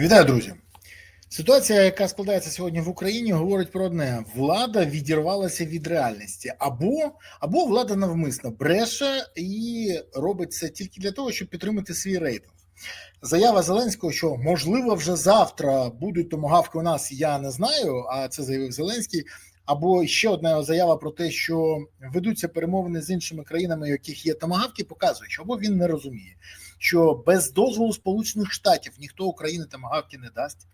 Вітаю, друзі. Ситуація, яка складається сьогодні в Україні, говорить про одне: влада відірвалася від реальності, або або влада навмисно бреше і робить це тільки для того, щоб підтримати свій рейтинг. Заява Зеленського, що можливо вже завтра будуть томагавки у нас, я не знаю. А це заявив Зеленський. Або ще одна заява про те, що ведуться перемовини з іншими країнами, яких є томагавки, показує, що або він не розуміє, що без дозволу Сполучених Штатів ніхто Україні томагавки не дасть.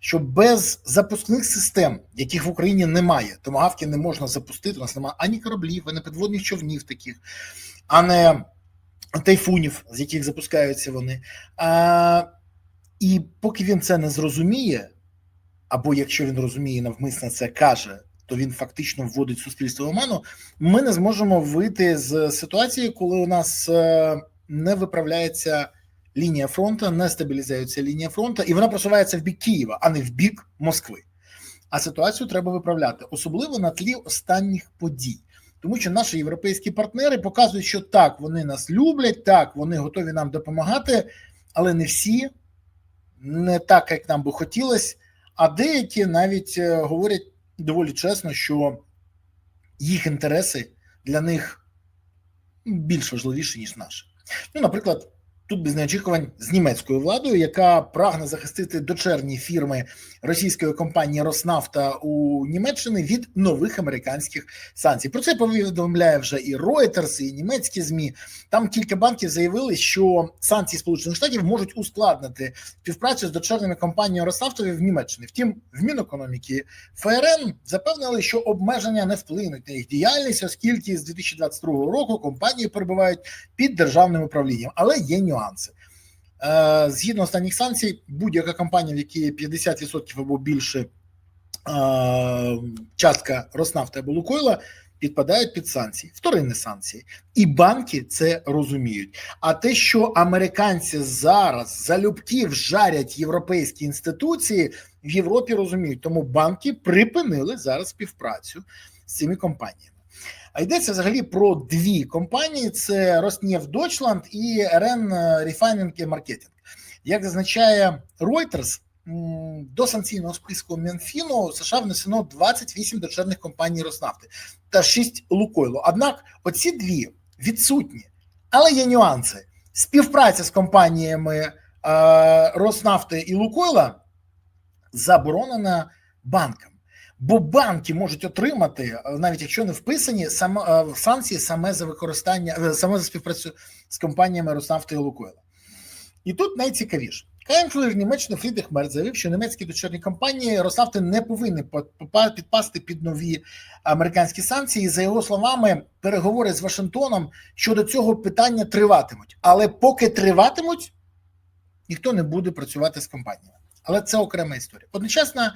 Що без запускних систем, яких в Україні немає, томагавки не можна запустити. У нас немає ані кораблів, ані підводних човнів таких, а не тайфунів, з яких запускаються вони. А, І поки він це не зрозуміє, або якщо він розуміє, навмисно це каже, то він фактично вводить суспільство в оману. Ми не зможемо вийти з ситуації, коли у нас не виправляється лінія фронту, не стабілізується лінія фронту, і вона просувається в бік Києва, а не в бік Москви. А ситуацію треба виправляти, особливо на тлі останніх подій. Тому що наші європейські партнери показують, що так, вони нас люблять, так, вони готові нам допомагати, але не всі, не так, як нам би хотілося, а деякі навіть говорять доволі чесно, що їх інтереси для них більш важливіші, ніж наші. Ну, наприклад, тут без неочікувань з німецькою владою, яка прагне захистити дочерні фірми російської компанії Роснафта у Німеччині від нових американських санкцій. Про це повідомляє вже і Reuters, і німецькі змі. Там кілька банків заявили, що санкції Сполучених Штатів можуть ускладнити співпрацю з дочерними компаніями Роснафтові в Німеччині. Втім, в Мінекономіки ФРН запевнили, що обмеження не вплинуть на їх діяльність, оскільки з 2022 року компанії перебувають під державним управлінням, але є нюанси. Згідно останніх санкцій, будь-яка компанія, в якій 50% або більше частка Роснафти або Лукойла, підпадають під санкції, вторинні санкції, і банки це розуміють. А те, що американці зараз залюбки жарять європейські інституції, в Європі розуміють, тому банки припинили зараз співпрацю з цими компаніями. А йдеться взагалі про дві компанії: це Роснефть Deutschland і РН Refining і Marketing. Як зазначає Reuters, до санкційного списку Мінфіну США внесено 28 дочерних компаній Роснафти та 6 Лукойлу. Однак оці дві відсутні, але є нюанси. Співпраця з компаніями е, Роснафти і Лукойла заборонена банкам. Бо банки можуть отримати, навіть якщо не вписані, саме санкції саме за використання, саме за співпрацю з компаніями Роснафти і Лукойла. І тут найцікавіше. Канцлер Німеччини Фрідрих Мерц заявив, що німецькі дочерні компанії Роснафти не повинні підпасти під нові американські санкції. За його словами, переговори з Вашингтоном щодо цього питання триватимуть. Але поки триватимуть, ніхто не буде працювати з компаніями. Але це окрема історія. Одночасно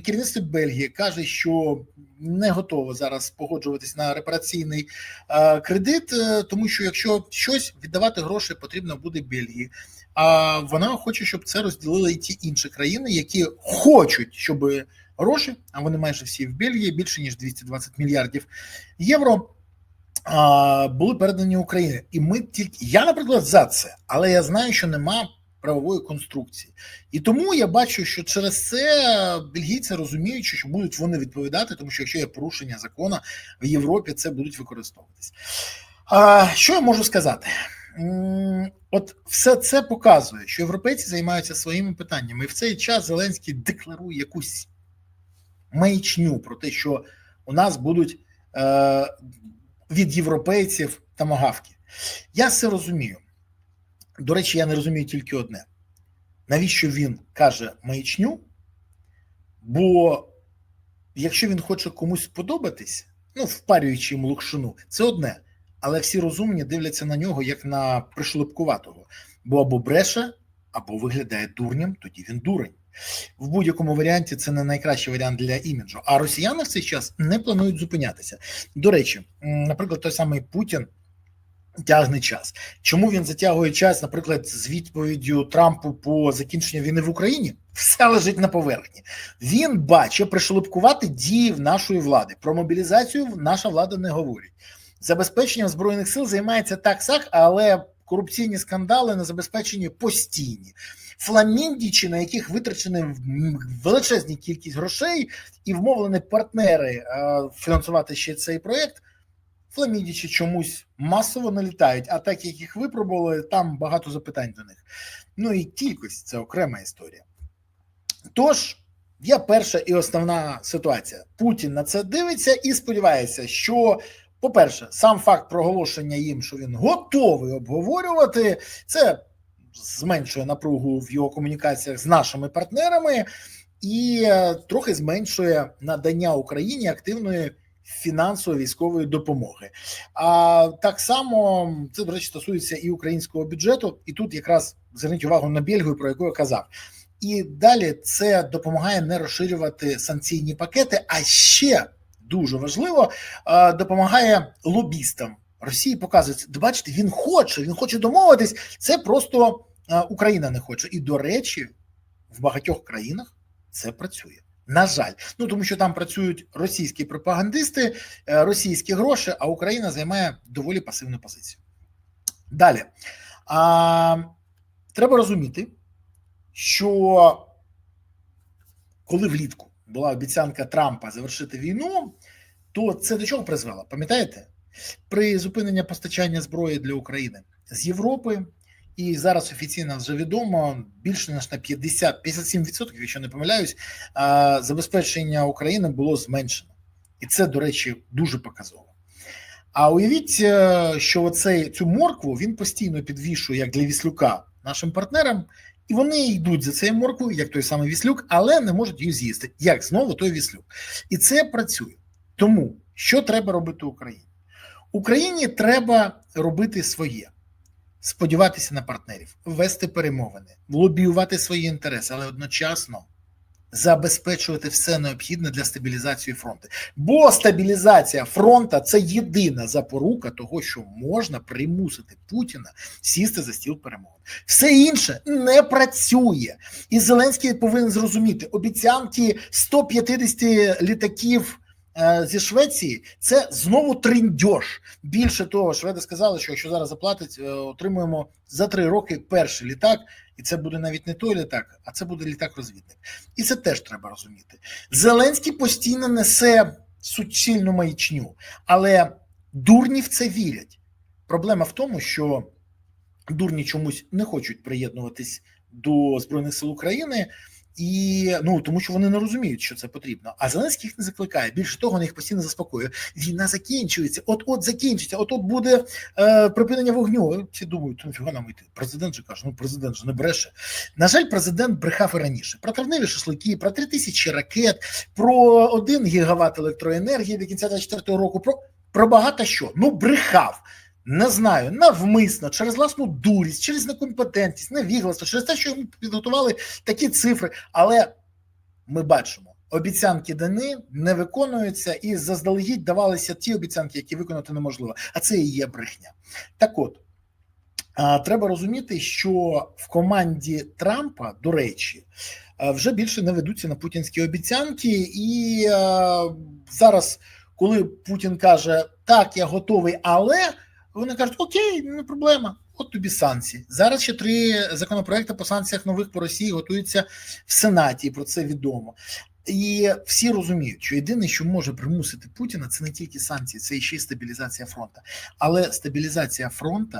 керівництво Бельгії каже, що не готово зараз погоджуватись на репараційний е, кредит, е, тому що якщо щось віддавати гроші потрібно буде Бельгії. А вона хоче, щоб це розділили і ті інші країни, які хочуть, щоб гроші, а вони майже всі в Бельгії, більше ніж 220 мільярдів євро. Були передані Україні, і ми тільки я, наприклад, за це, але я знаю, що нема правової конструкції, і тому я бачу, що через це бельгійці розуміють, що будуть вони відповідати, тому що якщо є порушення закону в Європі, це будуть використовуватись. А, Що я можу сказати? От все це показує, що європейці займаються своїми питаннями, і в цей час Зеленський декларує якусь маячню про те, що у нас будуть е, від європейців тамагавки. Я все розумію. До речі, я не розумію тільки одне: навіщо він каже маячню? Бо якщо він хоче комусь сподобатись, ну, впарюючи йому лукшину, це одне але всі розумні дивляться на нього як на пришлипкуватого, бо або бреше, або виглядає дурням, тоді він дурень. В будь-якому варіанті це не найкращий варіант для іміджу. А росіяни в цей час не планують зупинятися. До речі, наприклад, той самий Путін. Тягне час. Чому він затягує час, наприклад, з відповіддю Трампу по закінченню війни в Україні? Все лежить на поверхні. Він бачить пришлипкувати дії в нашої влади. Про мобілізацію наша влада не говорить забезпеченням збройних сил займається так сак, але корупційні скандали на забезпеченні постійні. фламіндічі, на яких витрачені величезні кількість грошей, і вмовлені партнери е, фінансувати ще цей проєкт. Фламіндічі чомусь масово налітають, а так як їх випробували, там багато запитань до них. Ну і кількість це окрема історія. Тож, є перша і основна ситуація. Путін на це дивиться і сподівається, що, по-перше, сам факт проголошення їм, що він готовий обговорювати, це зменшує напругу в його комунікаціях з нашими партнерами і е, трохи зменшує надання Україні активної фінансової військової допомоги. А так само це, до речі, стосується і українського бюджету, і тут якраз зверніть увагу на Бельгію, про яку я казав. І далі це допомагає не розширювати санкційні пакети. А ще дуже важливо допомагає лобістам Росії. Показується, бачите, він хоче, він хоче домовитись. Це просто Україна не хоче. І до речі, в багатьох країнах це працює. На жаль, ну тому що там працюють російські пропагандисти, е, російські гроші, а Україна займає доволі пасивну позицію. Далі а, треба розуміти, що коли влітку була обіцянка Трампа завершити війну, то це до чого призвело? Пам'ятаєте? При зупиненні постачання зброї для України з Європи і зараз офіційно вже відомо більше ніж на 50 57%, якщо не помиляюсь, забезпечення України було зменшено, і це, до речі, дуже показово. А уявіть, е, що оцей цю моркву він постійно підвішує як для віслюка нашим партнерам, і вони йдуть за цією морквою, як той самий віслюк, але не можуть її з'їсти. Як знову той віслюк, і це працює. Тому що треба робити Україні? Україні треба робити своє сподіватися на партнерів, вести перемовини, лобіювати свої інтереси, але одночасно забезпечувати все необхідне для стабілізації фронту. Бо стабілізація фронту це єдина запорука того, що можна примусити Путіна сісти за стіл перемовин. Все інше не працює, і Зеленський повинен зрозуміти обіцянки 150 літаків. Е, зі Швеції це знову триндьош. Більше того, шведи сказали, що якщо зараз заплатить, е, отримуємо за три роки перший літак, і це буде навіть не той літак, а це буде літак-розвідник. І це теж треба розуміти. Зеленський постійно несе суцільну маячню, але дурні в це вірять. Проблема в тому, що дурні чомусь не хочуть приєднуватись до Збройних сил України. І ну тому, що вони не розуміють, що це потрібно. А Зеленський їх не закликає. Більше того, вони їх постійно заспокоює. Війна закінчується, от от закінчиться, от от буде е, припинення вогню. Всі думають, то нафіга нам йти. Президент же каже, ну президент же не бреше. На жаль, президент брехав і раніше про травневі шашлики, про три тисячі ракет, про один гігават електроенергії до кінця 2024 року. Про про багато що ну брехав не знаю, навмисно, через власну дурість, через некомпетентність, невігластво, через те, що йому підготували такі цифри. Але ми бачимо, обіцянки дані не виконуються, і заздалегідь давалися ті обіцянки, які виконати неможливо. А це і є брехня. Так от. Треба розуміти, що в команді Трампа, до речі, вже більше не ведуться на путінські обіцянки, і зараз, коли Путін каже так, я готовий, але вони кажуть, окей, не проблема. От тобі санкції. Зараз ще три законопроекти по санкціях нових по Росії готуються в Сенаті. Про це відомо. І всі розуміють, що єдине, що може примусити Путіна, це не тільки санкції, це ще й стабілізація фронту. Але стабілізація фронту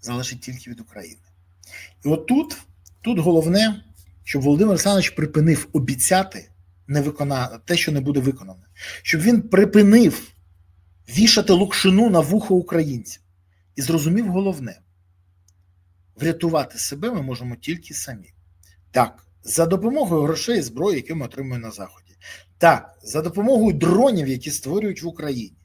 залежить тільки від України. І от тут, тут головне, щоб Володимир Олександрович припинив обіцяти не виконати те, що не буде виконане, щоб він припинив вішати лукшину на вухо українців. І зрозумів головне: врятувати себе ми можемо тільки самі. Так, за допомогою грошей і зброї, які ми отримуємо на Заході. Так, за допомогою дронів, які створюють в Україні.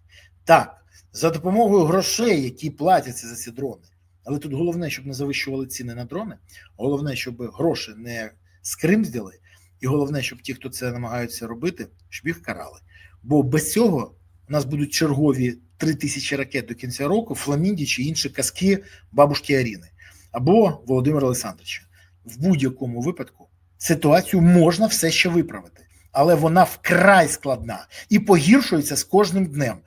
Так, за допомогою грошей, які платяться за ці дрони. Але тут головне, щоб не завищували ціни на дрони. Головне, щоб гроші не скримздили, і головне, щоб ті, хто це намагаються робити, щоб їх карали. Бо без цього у нас будуть чергові три тисячі ракет до кінця року, Фламінді чи інші казки бабушки Аріни або Володимира Олександровича. В будь-якому випадку ситуацію можна все ще виправити, але вона вкрай складна і погіршується з кожним днем.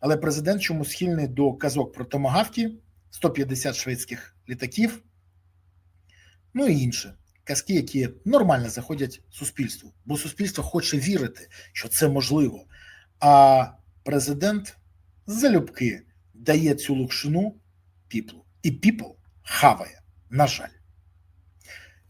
Але президент чому схильний до казок про томагавки, 150 шведських літаків, ну і інше. Казки, які нормально заходять суспільству, бо суспільство хоче вірити, що це можливо. А президент залюбки дає цю лукшину піплу. І піпл хаває, на жаль.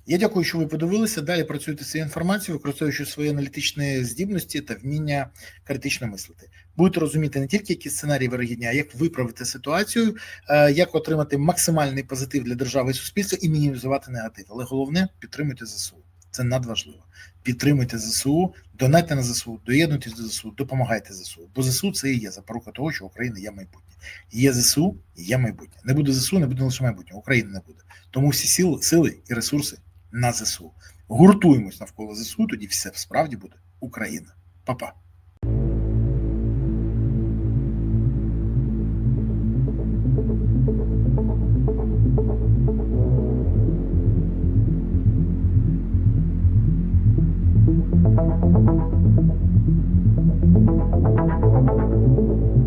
Я дякую, що ви подивилися. Далі працюйте з цією інформацією, використовуючи свої аналітичні здібності та вміння критично мислити. Будете розуміти не тільки які сценарії вирогідні, а як виправити ситуацію, е, як отримати максимальний позитив для держави і суспільства і мінімізувати негатив. Але головне підтримуйте ЗСУ. Це надважливо. Підтримуйте ЗСУ, донайте на ЗСУ, доєднуйтесь до ЗСУ, допомагайте ЗСУ. Бо ЗСУ це і є запорука того, що Україна є майбутнє. Є ЗСУ, є майбутнє. Не буде ЗСУ, не буде лише майбутнє. України не буде. Тому всі сили, сили і ресурси на ЗСУ. Гуртуємось навколо ЗСУ, тоді все справді буде Україна. Па-па. Thank you.